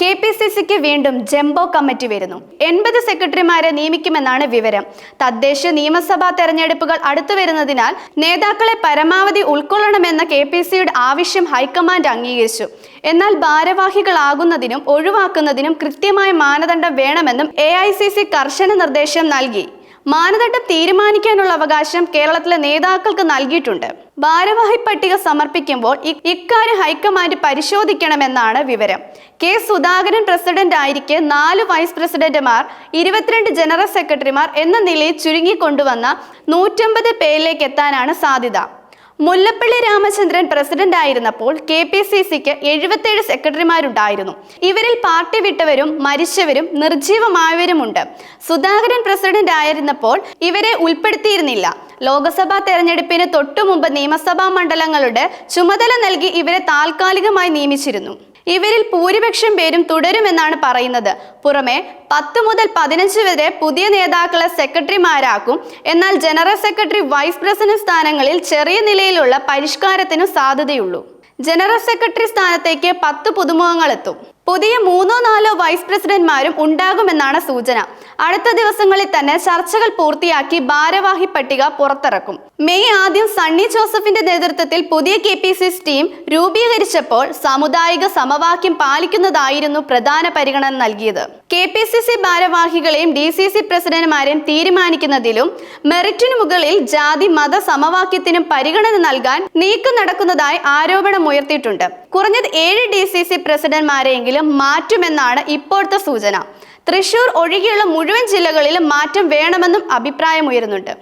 K P C സിക്ക് വീണ്ടും jumbo committee വരുന്നു. എൺപത് സെക്രട്ടറിമാരെ നിയമിക്കുമെന്നാണ് വിവരം. തദ്ദേശ നിയമസഭാ തെരഞ്ഞെടുപ്പുകൾ അടുത്തു വരുന്നതിനാൽ നേതാക്കളെ പരമാവധി ഉൾക്കൊള്ളണമെന്ന കെ പി സിയുടെ ആവശ്യം ഹൈക്കമാൻഡ് അംഗീകരിച്ചു. എന്നാൽ ഭാരവാഹികളാകുന്നതിനും ഒഴിവാക്കുന്നതിനും കൃത്യമായ മാനദണ്ഡം വേണമെന്നും എ കർശന നിർദ്ദേശം നൽകി. മാനദണ്ഡം തീരുമാനിക്കാനുള്ള അവകാശം കേരളത്തിലെ നേതാക്കൾക്ക് നൽകിയിട്ടുണ്ട്. ഭാരവാഹി പട്ടിക സമർപ്പിക്കുമ്പോൾ ഇക്കാര്യം ഹൈക്കമാൻഡ് പരിശോധിക്കണമെന്നാണ് വിവരം. കെ. സുധാകരൻ പ്രസിഡന്റ് ആയിരിക്കെ നാല് വൈസ് പ്രസിഡന്റുമാർ ഇരുപത്തിരണ്ട് ജനറൽ സെക്രട്ടറിമാർ എന്ന നിലയിൽ ചുരുങ്ങിക്കൊണ്ടുവന്ന നൂറ്റമ്പത് പേരിലേക്ക് എത്താനാണ് സാധ്യത. മുല്ലപ്പള്ളി രാമചന്ദ്രൻ പ്രസിഡന്റ് ആയിരുന്നപ്പോൾ കെ പി സി സിക്ക് എഴുപത്തേഴ് സെക്രട്ടറിമാരുണ്ടായിരുന്നു. ഇവരിൽ പാർട്ടി വിട്ടവരും മരിച്ചവരും നിർജീവമായവരുമുണ്ട് സുധാകരൻ പ്രസിഡന്റ് ആയിരുന്നപ്പോൾ ഇവരെ ഉൾപ്പെടുത്തിയിരുന്നില്ല. ലോക്സഭാ തെരഞ്ഞെടുപ്പിന് തൊട്ടുമുമ്പ് നിയമസഭാ മണ്ഡലങ്ങളുടെ ചുമതല നൽകി ഇവരെ താൽക്കാലികമായി നിയമിച്ചിരുന്നു. ഇവരിൽ ഭൂരിപക്ഷം പേരും തുടരുമെന്നാണ് പറയുന്നത്. പുറമെ പത്ത് മുതൽ പതിനഞ്ച് വരെ പുതിയ നേതാക്കളെ സെക്രട്ടറിമാരാക്കും. എന്നാൽ ജനറൽ സെക്രട്ടറി വൈസ് പ്രസിഡന്റ് സ്ഥാനങ്ങളിൽ ചെറിയ നിലയിലുള്ള പരിഷ്കാരത്തിനു സാധ്യതയുള്ളൂ. ജനറൽ സെക്രട്ടറി സ്ഥാനത്തേക്ക് പത്ത് പുതുമുഖങ്ങൾ എത്തും പുതിയ മൂന്നോ നാലോ വൈസ് പ്രസിഡന്റ്മാരും ഉണ്ടാകുമെന്നാണ് സൂചന. അടുത്ത ദിവസങ്ങളിൽ തന്നെ ചർച്ചകൾ പൂർത്തിയാക്കി ഭാരവാഹി പട്ടിക പുറത്തിറക്കും. മെയ് ആദ്യം സണ്ണി ജോസഫിന്റെ നേതൃത്വത്തിൽ പുതിയ കെ പി സി ടീം രൂപീകരിച്ചപ്പോൾ സാമുദായിക സമവാക്യം പാലിക്കുന്നതായിരുന്നു പ്രധാന പരിഗണന നൽകിയത്. കെ പി സി സി ഭാരവാഹികളെയും ഡി സി സി പ്രസിഡന്റുമാരെയും തീരുമാനിക്കുന്നതിലും മെറിറ്റിനു മുകളിൽ ജാതി മത സമവാക്യത്തിനും പരിഗണന നൽകാൻ നീക്കം നടക്കുന്നതായി ആരോപണമുയർത്തിയിട്ടുണ്ട്. കുറഞ്ഞത് ഏഴ് ഡി സി സി മാറ്റുമെന്നാണ് ഇപ്പോഴത്തെ സൂചന. തൃശൂർ ഒഴികെയുള്ള മുഴുവൻ ജില്ലകളിലും മാറ്റം വേണമെന്നും അഭിപ്രായമുയരുന്നുണ്ട്.